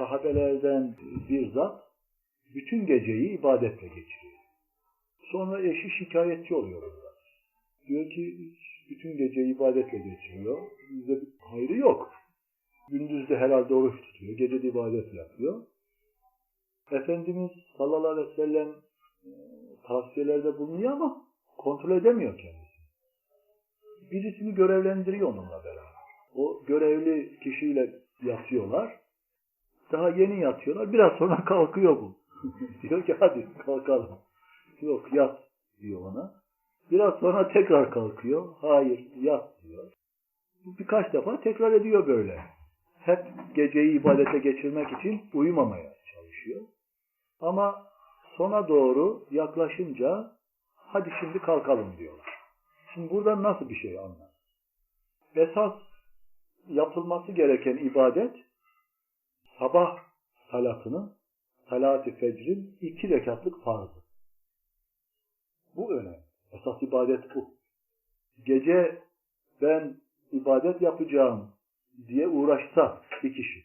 sahabelerden bir zat bütün geceyi ibadetle geçiriyor. Sonra eşi şikayetçi oluyor burada. Diyor ki bütün geceyi ibadetle geçiriyor. Bir hayrı yok. Gündüz de herhalde oruç tutuyor. Gece de ibadet yapıyor. Efendimiz sallallahu aleyhi ve sellem e, tavsiyelerde bulunuyor ama kontrol edemiyor kendisini. Birisini görevlendiriyor onunla beraber. O görevli kişiyle yatıyorlar. Daha yeni yatıyorlar. Biraz sonra kalkıyor bu. diyor ki hadi kalkalım. Yok yat diyor ona. Biraz sonra tekrar kalkıyor. Hayır yat diyor. Birkaç defa tekrar ediyor böyle. Hep geceyi ibadete geçirmek için uyumamaya çalışıyor. Ama sona doğru yaklaşınca hadi şimdi kalkalım diyorlar. Şimdi burada nasıl bir şey anlar? Esas yapılması gereken ibadet sabah salatının salat-ı fecrin iki rekatlık farzı. Bu önemli. Esas ibadet bu. Gece ben ibadet yapacağım diye uğraşsa bir kişi.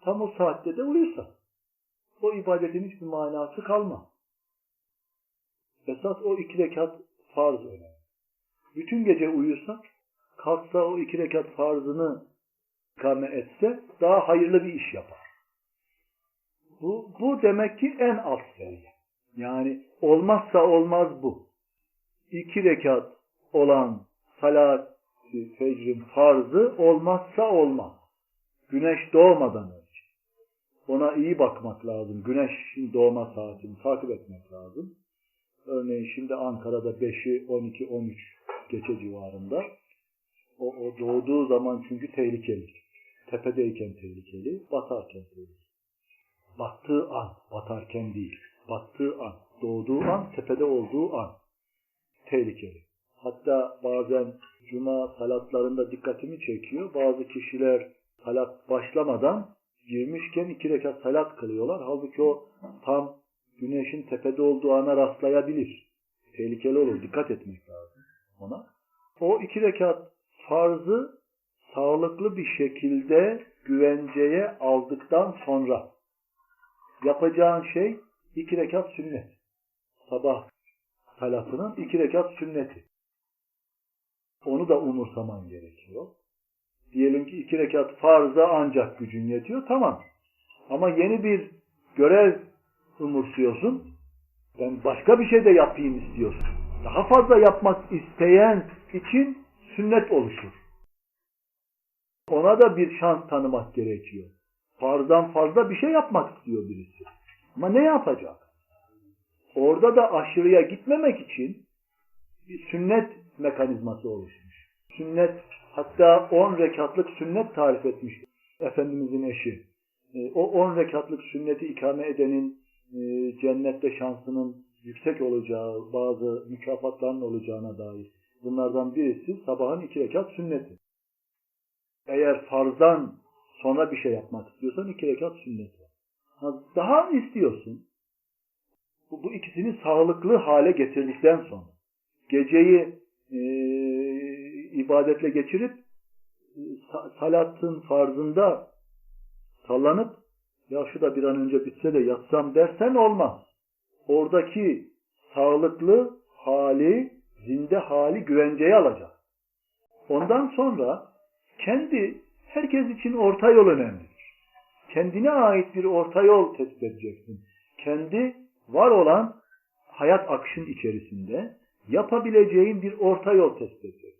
Tam o saatte de uyursa. O ibadetin hiçbir manası kalmaz. Esas o iki rekat farz önemli. Bütün gece uyursa, kalksa o iki rekat farzını ikame etse daha hayırlı bir iş yapar. Bu, bu demek ki en alt seviye. Yani olmazsa olmaz bu. İki rekat olan salat fecrin farzı olmazsa olmaz. Güneş doğmadan önce. Ona iyi bakmak lazım. Güneşin doğma saatini takip etmek lazım. Örneğin şimdi Ankara'da 5'i 12 13 gece civarında. O, o doğduğu zaman çünkü tehlikeli. Tepedeyken tehlikeli, batarken tehlikeli. Battığı an, batarken değil. Battığı an, doğduğu an, tepede olduğu an tehlikeli. Hatta bazen cuma salatlarında dikkatimi çekiyor. Bazı kişiler salat başlamadan girmişken iki rekat salat kılıyorlar. Halbuki o tam güneşin tepede olduğu ana rastlayabilir. Tehlikeli olur. Dikkat etmek lazım ona. O iki rekat farzı sağlıklı bir şekilde güvenceye aldıktan sonra yapacağın şey iki rekat sünnet. Sabah salatının iki rekat sünneti. Onu da umursaman gerekiyor. Diyelim ki iki rekat farza ancak gücün yetiyor. Tamam. Ama yeni bir görev umursuyorsun. Ben başka bir şey de yapayım istiyorsun. Daha fazla yapmak isteyen için sünnet oluşur. Ona da bir şans tanımak gerekiyor. Farzdan fazla bir şey yapmak istiyor birisi. Ama ne yapacak? Orada da aşırıya gitmemek için bir sünnet mekanizması oluşmuş. Sünnet hatta 10 rekatlık sünnet tarif etmiş Efendimizin eşi. E, o 10 rekatlık sünneti ikame edenin e, cennette şansının yüksek olacağı, bazı mükafatların olacağına dair. Bunlardan birisi sabahın iki rekat sünneti. Eğer farzdan sonra bir şey yapmak istiyorsan iki rekat sünnet var. Daha mı istiyorsun? Bu, bu ikisini sağlıklı hale getirdikten sonra geceyi e, ibadetle geçirip e, salatın farzında sallanıp ya şu da bir an önce bitse de yatsam dersen olmaz. Oradaki sağlıklı hali, zinde hali güvenceye alacak. Ondan sonra kendi herkes için orta yol önemlidir. Kendine ait bir orta yol tespit edeceksin. Kendi var olan hayat akışın içerisinde yapabileceğin bir orta yol tespit edeceksin.